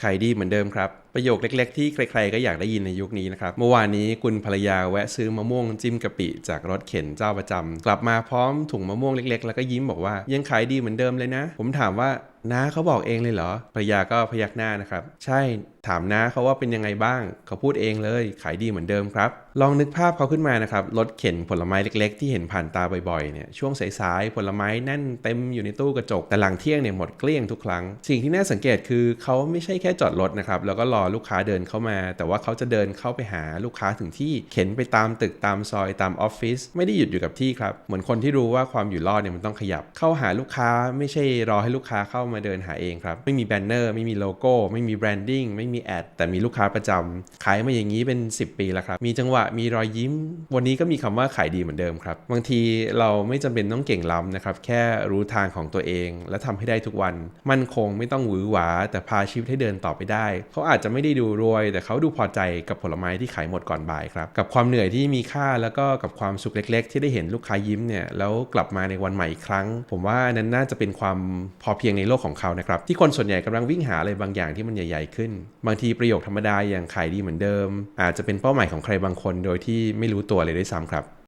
ขายดีเหมือนเดิมครับประโยคเล็ก ๆ ที่ใคร ๆ ก็อยากได้ยินในยุคนี้นะครับ เมื่อวานนี้คุณภรรยาแวะซื้อมะม่วงจิ้มกะปิ จากรถเข็นเจ้าประจำกลับมาพร้อมถุงมะม่วงเล็ก ๆ แล้วก็ยิ้มบอกว่ายังขายดีเหมือนเดิมเลยนะ ผมถามว่าน้าเขาบอกเองเลยเหรอภรรยาก็พยักหน้านะครับ ใช่ถามน้าเขาว่าเป็นยังไงบ้าง เขาพูดเองเลย ขายดีเหมือนเดิมครับ ลองนึกภาพเขาขึ้นมานะครับรถเข็นผลไม้เล็ก ๆ ที่เห็นผ่านตาบ่อยๆเนี่ยช่วงสายๆผลไม้แน่นเต็มอยู่ในตู้กระจกแต่หลังเที่ยงเนี่ยหมดเกลี้ยงทุกครั้ง สิ่งที่น่าสังเกตคือเขาไม่ใช่แค่จอดรถนะครับแล้วก็รอลูกค้าเดินเข้ามา แต่ว่าเขาจะเดินเข้าไปหาลูกค้าถึงที่เข็นไปตามตึกตามซอยตามออฟฟิศไม่ได้หยุดอยู่กับที่ครับ เหมือนคนที่รู้ว่าความอยู่รอดเนี่ยมันต้องขยับเข้าหาลูกค้าไม่ใช่รอให้ลูกค้าเข้ามาเดินหาเองครับ ไม่มีแบนเนอร์ไม่มีโลโก้ ไม่มีแบรนดิ้งไม่มีแอดแต่มีลูกค้าประจำขายมาอย่างนี้เป็น 10 ปีแล้วครับ มีจังหวะมีรอยยิ้ม วันนี้ก็มีคำว่าขายดีเหมือนเดิมครับ บางทีเราไม่จำเป็นต้องเก่งล้ำนะครับ แค่รู้ทางของตัวเอง และทำให้ได้ทุกวัน มั่นคงไม่ต้องหวือหวา แต่พาชีวิตให้เดินต่อไปได้ เขาอาจจะไม่ได้ดูรวย แต่เขาดูพอใจกับผลไม้ที่ขายหมดก่อนบ่ายครับ กับความเหนื่อยที่มีค่าแล้วก็กับความสุขเล็ก ๆ ที่ได้เห็นลูกค้ายิ้มเนี่ยแล้วกลับมาในวันใหม่อีกครั้ง ผมว่านั้นน่าจะเป็นความพอเพียงในโลกของเขานะครับที่คนส่วนใหญ่กำลังวิ่งหาอะไรบางอย่างที่มันใหญ่ ๆขึ้น บางทีประโยคธรรมดาอย่างขายดีเหมือนเดิม อาจจะเป็นเป้าหมายของใครบางคนโดยที่ไม่รู้ตัวเลยด้วยซ้ำครับ